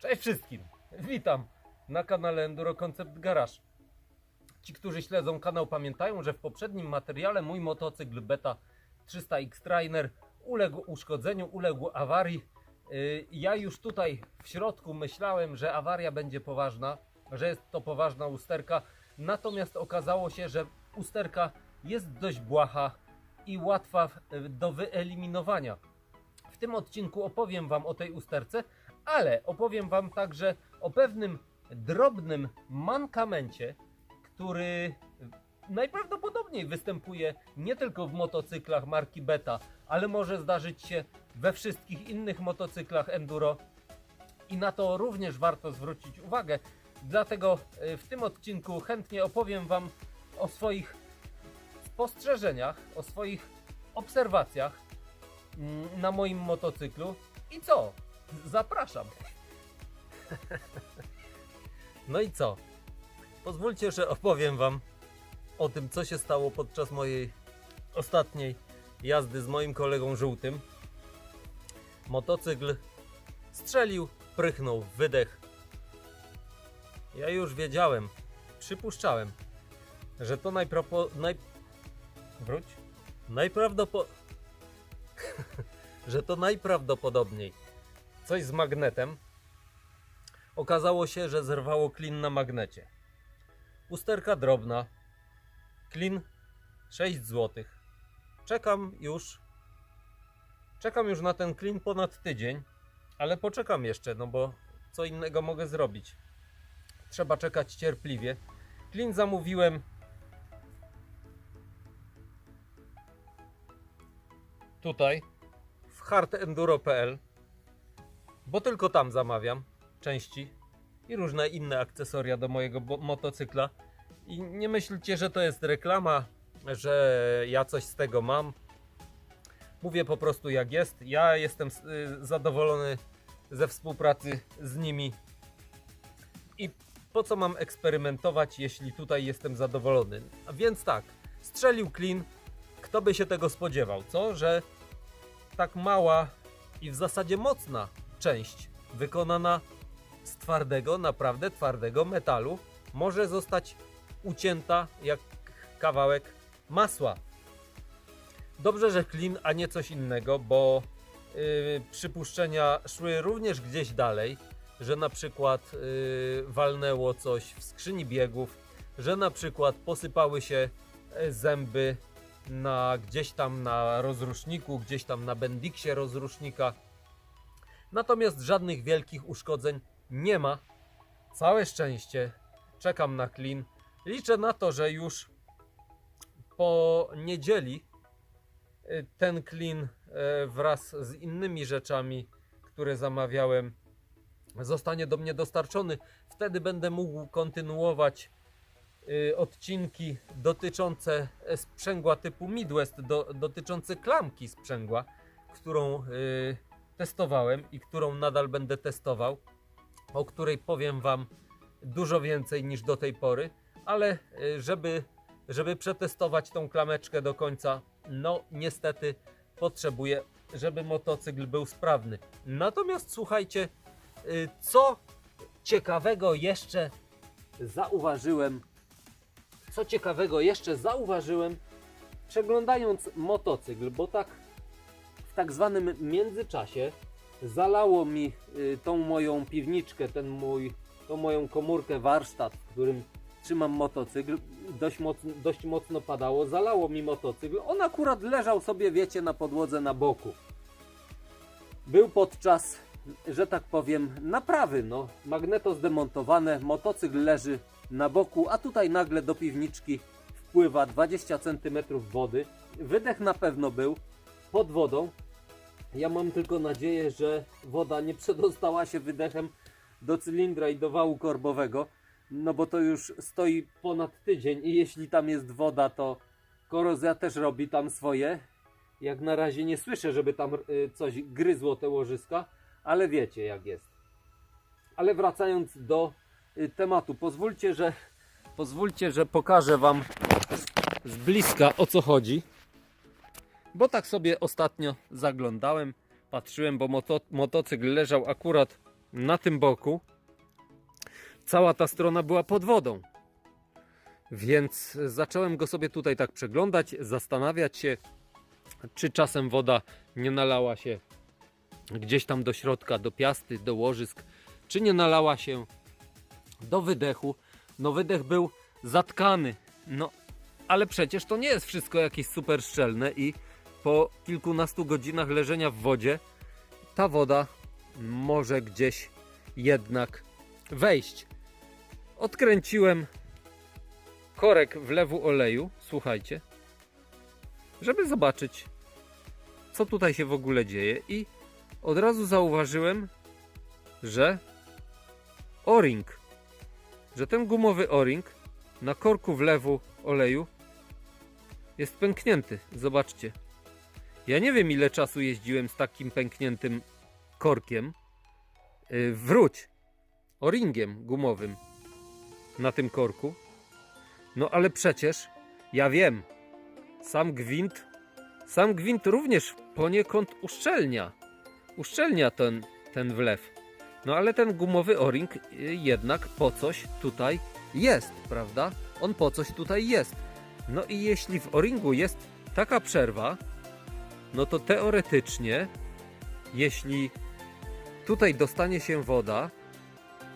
Cześć wszystkim! Witam na kanale Enduro Concept Garage. Ci, którzy śledzą kanał, pamiętają, że w poprzednim materiale mój motocykl Beta 300X Trainer uległ uszkodzeniu, uległ awarii. Yy, Ja już tutaj w środku myślałem, że awaria będzie poważna, że jest to poważna usterka, natomiast okazało się, że usterka jest dość błaha i łatwa do wyeliminowania. W tym odcinku opowiem Wam o tej usterce, ale opowiem Wam także o pewnym drobnym mankamencie, który najprawdopodobniej występuje nie tylko w motocyklach marki Beta, ale może zdarzyć się we wszystkich innych motocyklach enduro i na to również warto zwrócić uwagę. Dlatego e, w tym odcinku chętnie opowiem Wam o swoich spostrzeżeniach, o swoich obserwacjach mm, na moim motocyklu. I co? Zapraszam. No i co? Pozwólcie, że opowiem Wam o tym, co się stało podczas mojej ostatniej jazdy z moim kolegą żółtym. Motocykl strzelił, prychnął, wydech. Ja już wiedziałem, przypuszczałem, że to najpropo... Naj... Wróć. Najprawdopo... że to najprawdopodobniej coś z magnetem. Okazało się, że zerwało klin na magnecie. Usterka drobna. Klin 6 zł. Czekam już. Czekam już na ten klin ponad tydzień, ale poczekam jeszcze, no bo co innego mogę zrobić. Trzeba czekać cierpliwie. Klin zamówiłem tutaj w hardenduro.pl bo tylko tam zamawiam części i różne inne akcesoria do mojego motocykla. I nie myślcie, że to jest reklama, że ja coś z tego mam. Mówię po prostu jak jest. Ja jestem y, zadowolony ze współpracy z nimi. I po co mam eksperymentować, jeśli tutaj jestem zadowolony? A więc tak, strzelił clean. Kto by się tego spodziewał, co? Że tak mała i w zasadzie mocna część wykonana z twardego, naprawdę twardego metalu może zostać ucięta jak kawałek masła. Dobrze, że klin, a nie coś innego, bo yy, przypuszczenia szły również gdzieś dalej, że na przykład yy, walnęło coś w skrzyni biegów, że na przykład posypały się e, zęby na gdzieś tam na rozruszniku, gdzieś tam na bendiksie rozrusznika. Natomiast żadnych wielkich uszkodzeń nie ma. Całe szczęście. Czekam na klin. Liczę na to, że już po niedzieli y, ten klin e, wraz z innymi rzeczami, które zamawiałem, zostanie do mnie dostarczony. Wtedy będę mógł kontynuować y, odcinki dotyczące sprzęgła typu Midwest, do, dotyczące klamki sprzęgła, którą y, testowałem i którą nadal będę testował, o której powiem Wam dużo więcej niż do tej pory, ale y, żeby, żeby przetestować tą klameczkę do końca, no niestety potrzebuję, żeby motocykl był sprawny. Natomiast słuchajcie, y, co ciekawego jeszcze zauważyłem, co ciekawego jeszcze zauważyłem, przeglądając motocykl, bo tak tak zwanym międzyczasie zalało mi y, tą moją piwniczkę, ten mój, tą moją komórkę, warsztat, w którym trzymam motocykl. Dość mocno, dość mocno padało, zalało mi motocykl. On akurat leżał sobie, wiecie, na podłodze na boku. Był podczas, że tak powiem, naprawy. No, magneto zdemontowane, motocykl leży na boku, a tutaj nagle do piwniczki wpływa 20 cm wody. Wydech na pewno był pod wodą. Ja mam tylko nadzieję, że woda nie przedostała się wydechem do cylindra i do wału korbowego, no bo to już stoi ponad tydzień i jeśli tam jest woda, to korozja też robi tam swoje. Jak na razie nie słyszę, żeby tam y, coś gryzło te łożyska, ale wiecie jak jest. Ale wracając do y, tematu, pozwólcie, że pozwólcie, że pokażę wam z bliska o co chodzi. Bo tak sobie ostatnio zaglądałem, patrzyłem, bo moto, motocykl leżał akurat na tym boku cała ta strona była pod wodą. Więc zacząłem go sobie tutaj tak przeglądać, zastanawiać się, czy czasem woda nie nalała się gdzieś tam do środka, do piasty, do łożysk, czy nie nalała się do wydechu. No wydech był zatkany. No, ale przecież to nie jest wszystko jakieś super szczelne i po kilkunastu godzinach leżenia w wodzie ta woda może gdzieś jednak wejść. Odkręciłem korek wlewu oleju, słuchajcie, żeby zobaczyć, co tutaj się w ogóle dzieje i od razu zauważyłem, że o-ring, że ten gumowy o-ring na korku wlewu oleju jest pęknięty. Zobaczcie. Ja nie wiem ile czasu jeździłem z takim pękniętym korkiem. Yy, wróć. O-ringiem gumowym na tym korku. No ale przecież ja wiem. Sam gwint sam gwint również poniekąd uszczelnia. Uszczelnia ten, ten wlew. No ale ten gumowy o-ring y, jednak po coś tutaj jest, prawda? On po coś tutaj jest. No i jeśli w o-ringu jest taka przerwa, no to teoretycznie, jeśli tutaj dostanie się woda,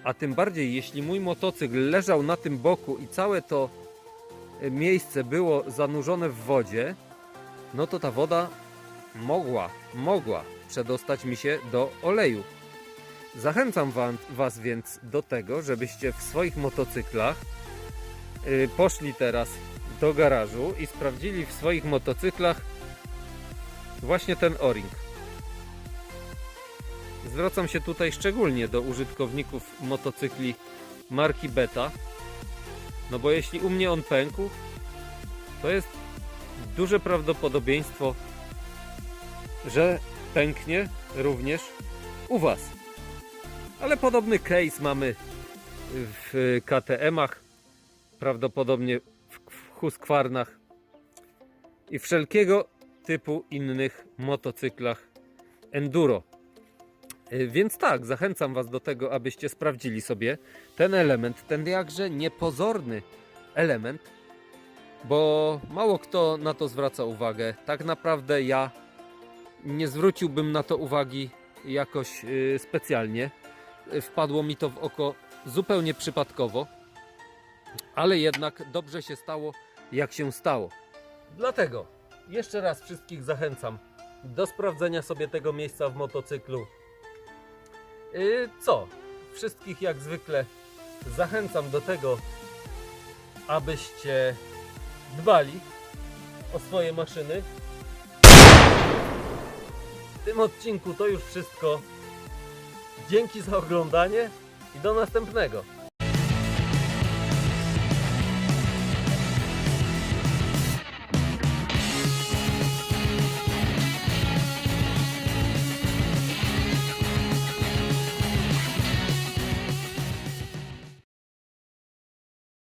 a tym bardziej jeśli mój motocykl leżał na tym boku i całe to y, miejsce było zanurzone w wodzie, no to ta woda mogła, mogła przedostać mi się do oleju. Zachęcam Was więc do tego, żebyście w swoich motocyklach y, poszli teraz do garażu i sprawdzili w swoich motocyklach właśnie ten o-ring. Zwracam się tutaj szczególnie do użytkowników motocykli marki Beta, no bo jeśli u mnie on pękł, to jest duże prawdopodobieństwo, że pęknie również u Was. Ale podobny case mamy w KTM-ach, prawdopodobnie w Husqvarnach i wszelkiego typu innych motocyklach enduro. Y, Więc tak, zachęcam Was do tego, abyście sprawdzili sobie ten element, ten jakże niepozorny element, bo mało kto na to zwraca uwagę. Tak naprawdę ja nie zwróciłbym na to uwagi jakoś y, specjalnie. Y, Wpadło mi to w oko zupełnie przypadkowo, ale jednak dobrze się stało, jak się stało. Dlatego jeszcze raz wszystkich zachęcam do sprawdzenia sobie tego miejsca w motocyklu. Y, Co? Wszystkich jak zwykle zachęcam do tego, abyście dbali o swoje maszyny. W tym odcinku to już wszystko. Dzięki za oglądanie i do następnego.